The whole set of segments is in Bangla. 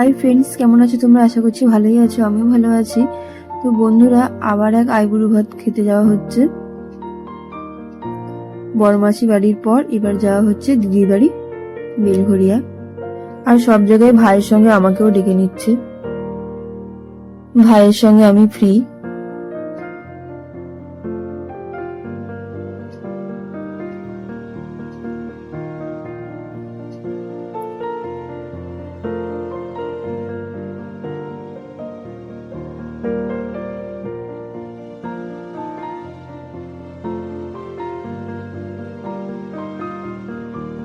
হাই ফ্রেন্ডস কেমন আছো তোমরা? আশা করছি ভালোই আছো, আমিও ভালো আছি। তো বন্ধুরা, আবার এক আইবুড়ো ভাত খেতে যাওয়া হচ্ছে। বড়মাসি বাড়ির পর এবার যাওয়া হচ্ছে দিদির বাড়ি বেলঘরিয়া আর সব জায়গায় ভাইয়ের সঙ্গে আমাকেও ডেকে নিচ্ছে। ভাইয়ের সঙ্গে আমি ফ্রি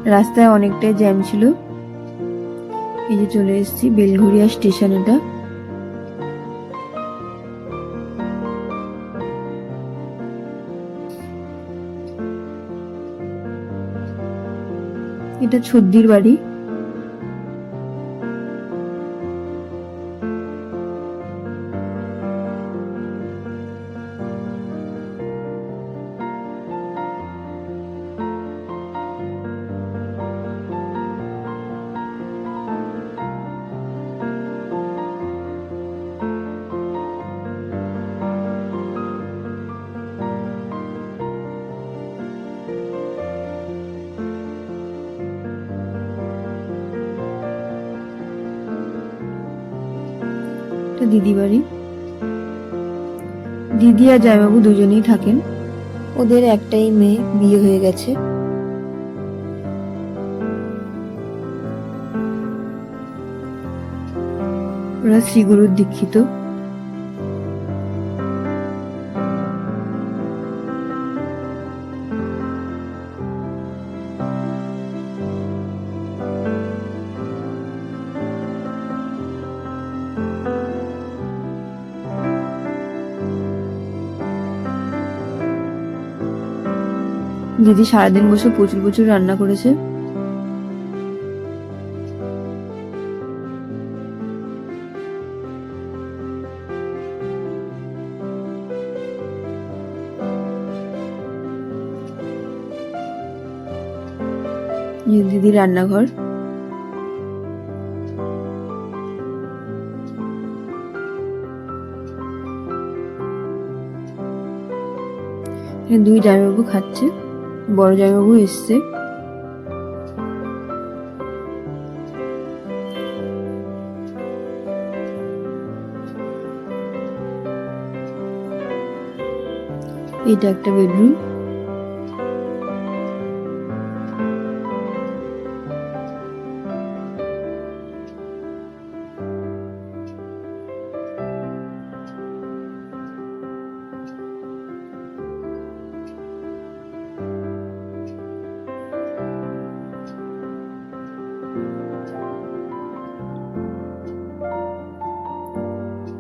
রাস্তায় অনেকটাই জ্যাম ছিল। এই যে চলে এসেছি বেলঘরিয়া স্টেশন এটা। এটা ছদ্দির বাড়ি। এটা দিদি বাড়ি দিদি আর জামাইবাবু দুজনেই থাকেন। ওদের একটাই মেয়ে বিয়ে হয়ে গেছে। ওরা শ্রীগুরুর দীক্ষিত। দিদি সারাদিন বসে প্রচুর প্রচুর রান্না করেছে। দিদি রান্নাঘর। দুই জামাইবাবু খাচ্ছে। বড় জামাইবাবু এসছে। এটা একটা বেডরুম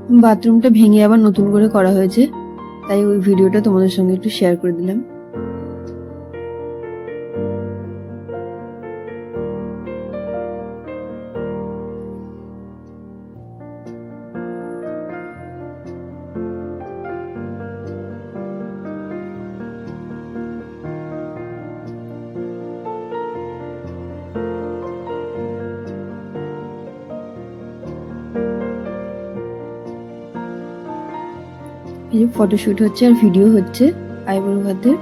বাথরুমটা ভেঙে আবার নতুন করে করা হয়েছে, তাই ওই ভিডিওটা তোমাদের সঙ্গে একটু শেয়ার করে দিলাম। এই যে ফটোশুট হচ্ছে আর ভিডিও হচ্ছে আইবুড়ো ভাতের।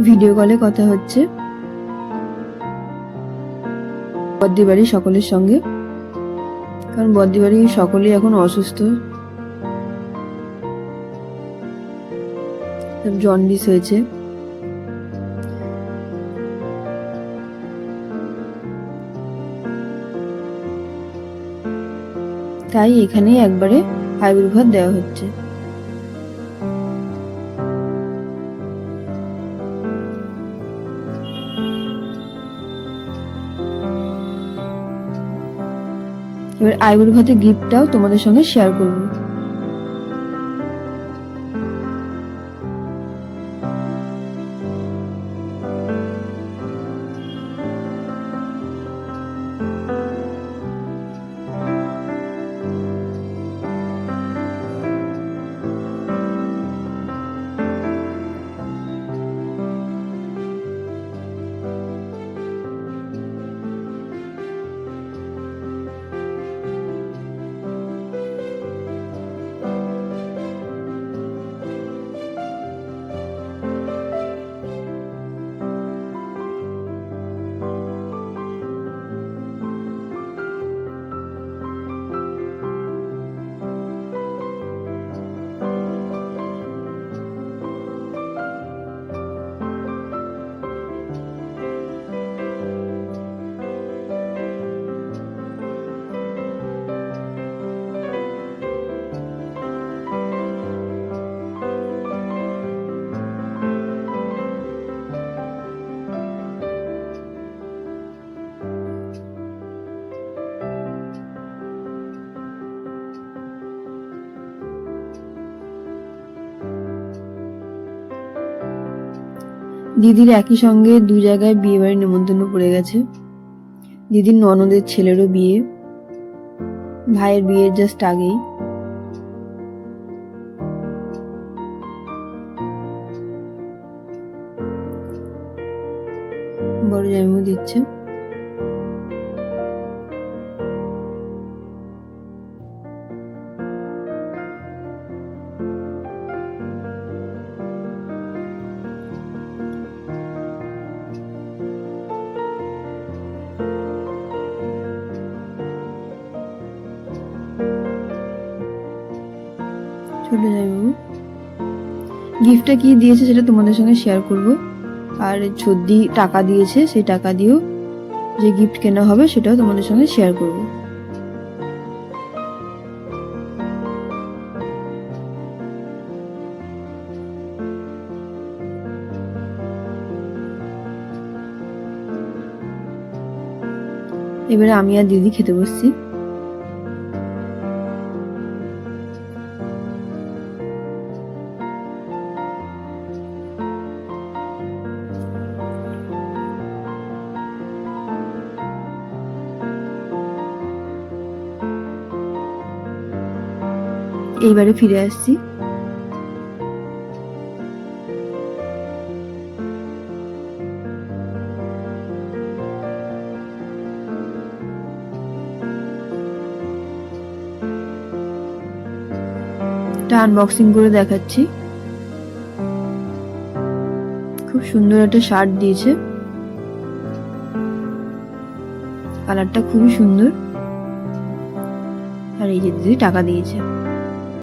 ভিডিও কলে কথা হচ্ছে। বদ্দি বাড়ি সকলের সঙ্গে। কারণ বদ্দি বাড়ি সকলেই এখন অসুস্থ। জন্ডিস হয়েছে। তাই এখানেই একবারে আবির্ভাব দেওয়া হচ্ছে। এবার আইবুড়ো ভাতের গিফটটাও তোমাদের সঙ্গে শেয়ার করব। দিদির একই সঙ্গে দু জায়গায় বিয়ে বাড়ির নেমন্তন্ন পড়ে গেছে। দিদির ননদের ছেলেরও বিয়ে। ভাইয়ের বিয়ের জাস্ট আগেই। বড় জামিও দিচ্ছে গিফটটা কি দিয়েছে সেটা তোমাদের সঙ্গে শেয়ার করব। আর ছদ্দি টাকা দিয়েছে, সেই টাকা দিয়েও যে গিফট কেনা হবে, সেটাও তোমাদের সঙ্গে শেয়ার করব। এবারে আমি আর দিদি খেতে বসছি। এইবারে ফিরে আসছি। আনবক্সিং করে দেখাচ্ছি। খুব সুন্দর একটা শার্ট দিয়েছে। কালারটা খুবই সুন্দর। আর এই যে দিদি টাকা দিয়েছে।